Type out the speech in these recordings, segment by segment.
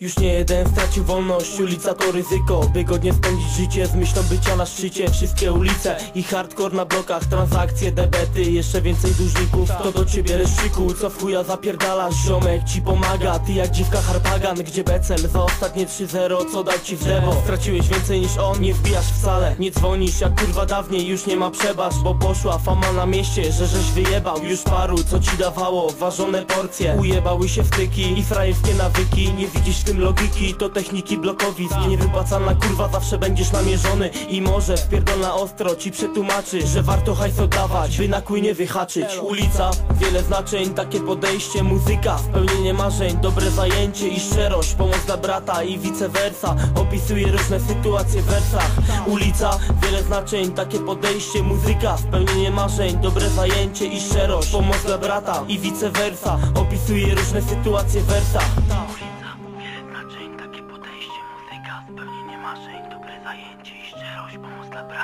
Już nie jeden stracił wolność, ulica to ryzyko By godnie spędzić życie z myślą bycia na szczycie. Wszystkie ulice i hardcore na blokach Transakcje, debety, jeszcze więcej dłużników. To do ciebie reszczyku, co w chuja zapierdalasz Ziomek ci pomaga, ty jak dziwka harpagan Gdzie becel za ostatnie 3-0, co dał ci w lewo Straciłeś więcej niż on, nie wbijasz wcale. Nie dzwonisz jak kurwa dawniej, już nie ma przebacz Bo poszła fama na mieście, że żeś wyjebał. Już paru, co ci dawało, ważone porcje. Ujebały się wtyki i frajerskie nawyki. Nie widzisz tym logiki, to techniki blokowisk Niewypłacalna kurwa, zawsze będziesz namierzony. I może wpierdolna ostro ci przetłumaczy Że warto hajs oddawać, by na nie wyhaczyć. Ulica, wiele znaczeń, takie podejście Muzyka, spełnienie marzeń, dobre zajęcie i szczerość Pomoc dla brata i vice versa. Opisuje różne sytuacje w wersach. Ulica, wiele znaczeń, takie podejście Muzyka, spełnienie marzeń, dobre zajęcie i szczerość Pomoc dla brata i vice versa. Opisuje różne sytuacje w wersach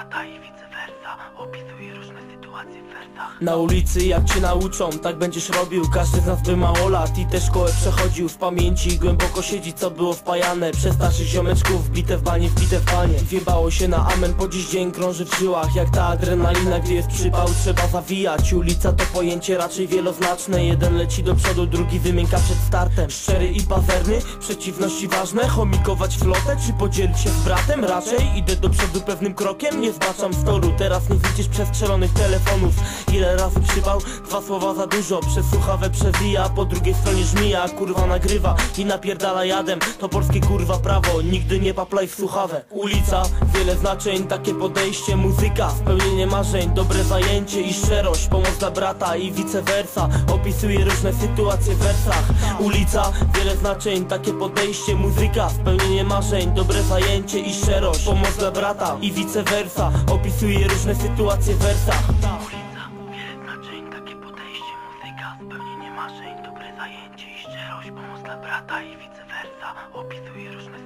brata i versa. Opisuje różne sytuacje w wersach. Na ulicy jak cię nauczą, tak będziesz robił. Każdy z nas by mało lat i tę szkołę przechodził W pamięci. Głęboko siedzi co było wpajane Przez starszych ziomeczków. Wbite w banie, wbite w banie Wiebało się na amen, po dziś dzień krąży w żyłach. Jak ta adrenalina, gdy jest przypał trzeba zawijać. Ulica to pojęcie raczej wieloznaczne. Jeden leci do przodu, drugi wymięka przed startem. Szczery i pazerny, przeciwności ważne. Chomikować flotę, czy podzielić się z bratem? Raczej idę do przodu pewnym krokiem, nie zbaczam z toru Teraz nie widzisz przestrzelonych telefonów. Ile razy przybał? Dwa słowa za dużo. Przez słuchawę przewija, po drugiej stronie żmija. Kurwa nagrywa i napierdala jadem. To polskie kurwa prawo, nigdy nie paplaj w słuchawę Ulica, wiele znaczeń, takie podejście Muzyka, spełnienie marzeń, dobre zajęcie i szczerość. Pomoc dla brata i vice versa. Opisuje różne sytuacje w wersach. Ulica, wiele znaczeń, takie podejście Muzyka, spełnienie marzeń, dobre zajęcie i szczerość. Pomoc dla brata i vice versa Opisuje różne sytuacje w wersach Ulica, wiele znaczeń, takie podejście, muzyka, spełnienie marzeń, dobre zajęcie i szczerość, pomoc dla brata i vice versa. Opisuje różne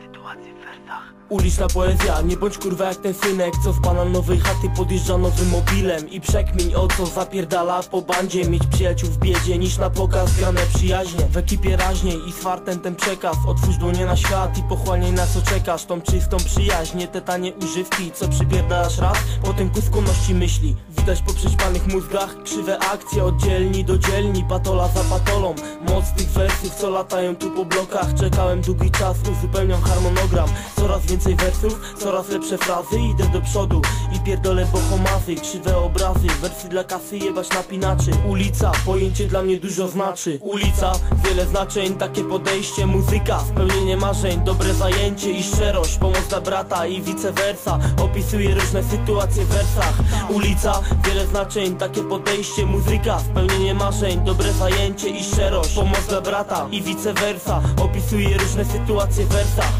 Uliczna poezja, nie bądź kurwa jak ten synek Co z bananowej chaty podjeżdża nowym mobilem. I przekmiń o co zapierdala po bandzie. Mieć przyjaciół w biedzie niż na pokaz grane przyjaźnie. W ekipie raźniej i z fartem ten przekaz. Otwórz dłonie na świat i pochłaniaj na co czekasz. Tą czystą przyjaźń, nie te tanie używki Co przypierdalasz raz, potem ku skłonności myśli Widać po prześpanych mózgach. Krzywe akcje Oddzielni do dzielni, patola za patolą. Moc tych wersów co latają tu po blokach. Czekałem długi czas, uzupełniam harmonogram Coraz więcej wersów, coraz lepsze frazy. Idę do przodu i pierdolę bohomazy Krzywe obrazy, wersy dla kasy jebać napinaczy. Ulica, pojęcie dla mnie dużo znaczy. Ulica, wiele znaczeń, takie podejście. Muzyka, spełnienie marzeń, dobre zajęcie i szczerość. Pomoc dla brata i vice versa. Opisuje różne sytuacje w wersach. Ulica, wiele znaczeń, takie podejście. Muzyka, spełnienie marzeń, dobre zajęcie i szczerość. Pomoc dla brata i vice versa. Opisuje różne sytuacje w wersach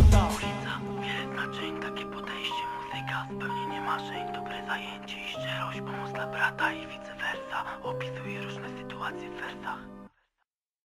marzeń, dobre zajęcie i szczerość, pomoc dla brata i vice versa. Opisuje różne sytuacje w wersach.